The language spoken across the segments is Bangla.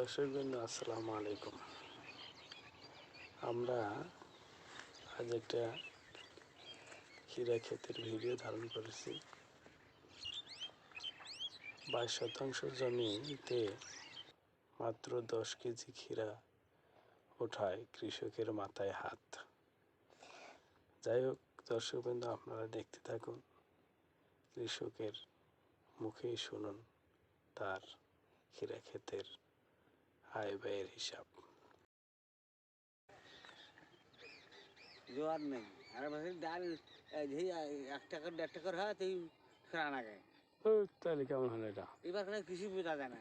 দর্শকবৃন্দ আসসালামু আলাইকুম। আমরা আজ একটা হীরা ক্ষেতের ভিডিও ধারণ করেছি। বাইশ শতাংশ জমিতে মাত্র দশ কেজি ক্ষীরা ওঠায় কৃষকের মাথায় হাত। যাই হোক, দর্শকবৃন্দ, আপনারা দেখতে থাকুন, কৃষকের মুখেই শুনুন তার হীরা ক্ষেতের আয় ব্যয়ের হিসাব। জোয়ার নেই। আর বছর ডাল এক টাকার দেড় টাকার হয় তুই ও, তাহলে কেমন হলো এটা? এবার কোনো কৃষি বোঝা যায় না।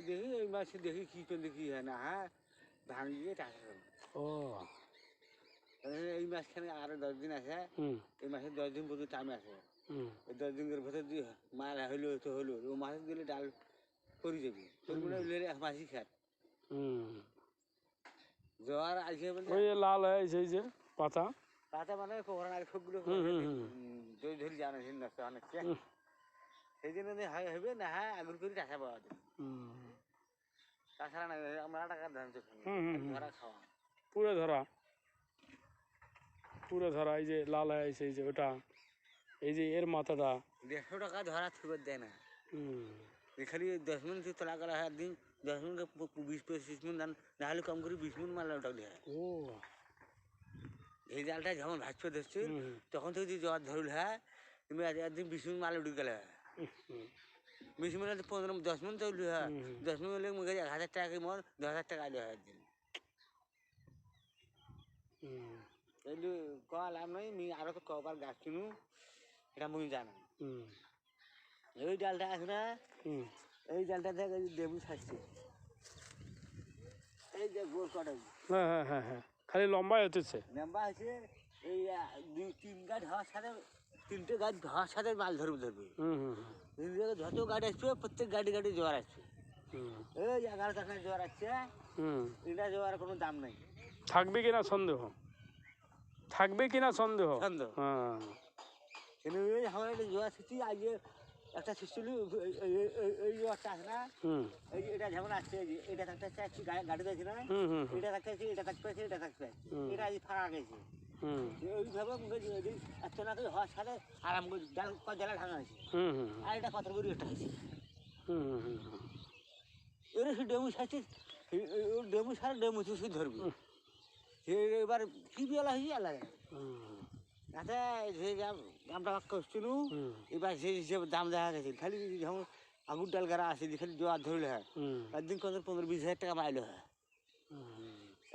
দেখি এই মাসে দেখি কি করলে কি হয় না হ্যাঁ? ধান দিয়ে টাকা করব ও। এই মাসখানে আরও দশ দিন আছে। এই মাসে দশ দিন পর্যন্ত টাইম আছে। দশ দিনের ভেতর দিয়ে মাল হইল তো হলো ও মাসে দিলে ডাল করে যাবি করব না হইলে এক মাসই খাট হুম জোয়ার আসে বলে ওই যে লাল হয়ে সেই যে পাতা। তাতে মানে হুম, হুম, হুম। দই ধরি জানো সেই নষ্ট অনেক সেই জন্য হয় হবে না হ্যাঁ আগুন করে টাকা পাওয়া যায় তাছাড়া না আমরা টাকা ধান। ধরা খাওয়া পুরো ধরা পুরো ধরা এই যে লাল হয়ে সেই যে ওটা। এই যে এর মাথাটা। দেড়শো টাকা ধরা থুবে দেয় না হুম এই খালি দশ মিনিট তোলা করা হয় একদিন দশ মিনিট বিশ পঁচিশ মিনিট ধান না হলে কম করে বিশ মিনিট মাল ওটালে হয় ও এই জালটা যখন ভাজতে ধরছে হুম, তখন থেকে যদি জ্বর ধরল হয় তুমি আজ- একদিন বিশ মিনিট মাল উঠে গেলে হয় হুম, হুম, বিশ মিনিট পনেরো দশ মিনিট তৈরি হয় হুম, হুম। দশ মিনিট হলে মুখে এক হাজার টাকা মন দশ হাজার টাকা আলো হয় একদিন হুম, কিন্তু কল লাভ নাই মি আরও তো কবার গাছ কিনু এটা মুই জানা এই ডালটা আছে না এই ডালটা এই লেবু ছাড়ছে এই যে গোল কটা হ্যাঁ হ্যাঁ হ্যাঁ হ্যাঁ খালি লম্বাই হতেছে লম্বা আছে এই দুই তিন গাছ হওয়ার সাথে তিনটে গাছ হওয়ার সাথে মাল ধরবে ধরবে যত গাড়ি আসবে প্রত্যেক গাড়ি গাড়ি জোয়ার আসছে এই এগারো টাকার জোয়ার আসছে হুম এটা জোয়ার কোনো দাম নেই থাকবে কিনা সন্দেহ থাকবে কিনা সন্দেহ সন্দেহ। হ্যাঁ জোয়ার ছিটি আজকে একটা ছিটছিল এই জোয়ারটা আছে না? এই এটা যেমন আসছে এটা থাকতে আসছে একটু গাড়ি যাচ্ছে না? এটা থাকতে আছে এটা থাকতে আছে এটা থাকতে। এটা আজ ফাঁকা গেছে। হুম। ওইভাবে মুখে যদি এত না করে হওয়ার সাথে আরাম করে ডাল জলা ভাঙা আছে হুম হুম আর এটা কত করে একটা আছে হুম হুম হুম হুম। এর সে ডেমু সারছে ডেমু সার ডেমু চুষি ধরবে। এবার কি বেলা হয়েছে আলাদা তাতে যে করছিল এবার সেই হিসেবে দাম দেখা গেছে খালি যেমন আগুর ডাল গাড়া আছে খালি জোয়ার ধরলে হয় একদিন কত পনেরো বিশ হাজার টাকা পাইলে হয়।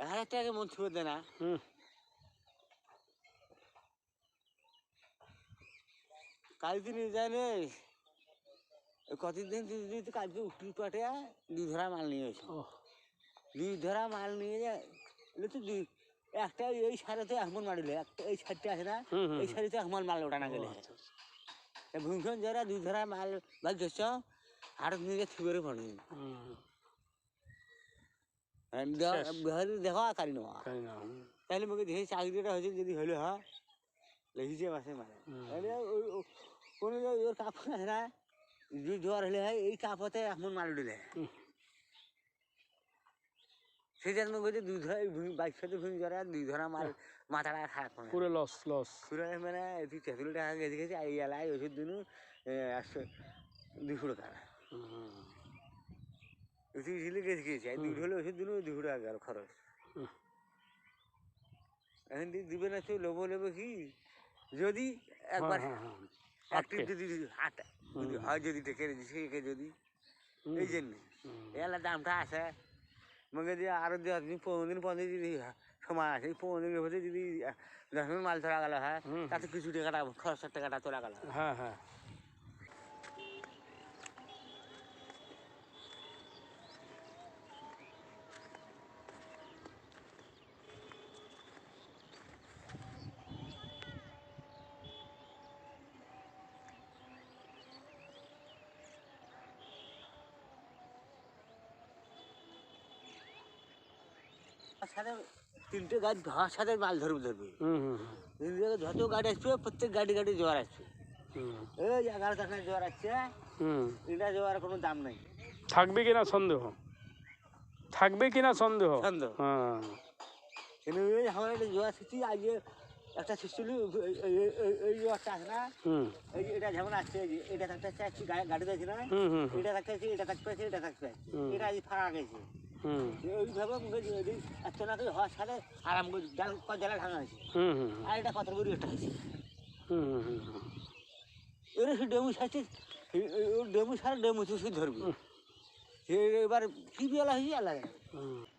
এক হাজার টাকা মন ছুঁয়ে দেয় না। নিয়ে যায় রে কতদিন যদি তো কালকে উঠলি পাটে দুই ধরা মাল নিয়ে এসো। দুই ধরা মাল নিয়ে যায় তো দুই একটা এই সারে তো এখন মারিলে একটা এই সারটা আছে না এই সারে তো এখন মাল ওঠানো গেলে। আচ্ছা, আচ্ছা। ভূমিক্ষণ যারা দুই ধরা মাল গেছ হাটত নিয়ে থিবেরে হুম দেখো কারি নেওয়া। তাহলে মুখে দেখে চাকরিটা হয়েছে যদি হলে হয় হিসেবে আছে মানে কোনো ওর কাপ না দুই হলে হয় এই কাপতে এখন মাল উঠলে জন্য বলছে দুই ধরা বাইক সাথে ভূমি ধরা দুই ধরা মাল মাথাটা খারাপ করে পুরো লস লস পুরো মানে তুই তেঁতুল টাকা গেছে গেছে এই এলাকায় ওষুধ দিন একশো দুশো টাকা। তুই ঝিলে গেছে গেছে দুই হলে ওষুধ দিন দুশো টাকা গেল খরচ। এখন দি- দিবে না তুই লোবো নেব কি? যদি একবার হ্যাঁ, হ্যাঁ, হ্যাঁ। অ্যাক্টিভ যদি যদি হয় যদি টেকে সেকে যদি? হুম, এই জন্য এলা দামটা আছে। মগে দিয়ে আরও দশ দিন পনেরো দিন পনেরো দিদি সময় আছে পনেরো দিনের মধ্যে যদি দশ মাল চলা গেল হ্যাঁ? তাতে কিছু টাকাটা খরচের টাকাটা তোলা গেল। হ্যাঁ হ্যাঁ। সাথে তিনটে গাছ ধোয়ার সাথে মাল ধরবে ধরবে। যত গাড়ি আসবে প্রত্যেক গাড়ি গাড়ি জোয়ার আসছে হুম। এই এগারো টাকার জোয়ার আসছে হুম। এটা জোয়ার কোনো দাম নেই। থাকবে কিনা সন্দেহ? থাকবে কিনা সন্দেহ? সন্দেহ। হ্যাঁ। আমার একটা জোয়া সৃষ্টি আজকে একটা সৃষ্টি এই- জোয়ারটা আছে না? এই এটা যেমন আসছে এটা থাকতে আসছে একটি গা- গাড়িতে আছে না? এটা থাকতে আছে এটা থাকতে আছে এটা থাকতে আছে এটা আজ ফাঁকা গেছে। না করে হওয়ার সাথে আরাম করে জাল জেলা ভাঙা হয়েছে আর এটা একটা হয়েছে সে ডেমু সারছে ডেমু তুই ডেমু চুষি ধরবে। এবার কি বেলা হয়েছে। হুম।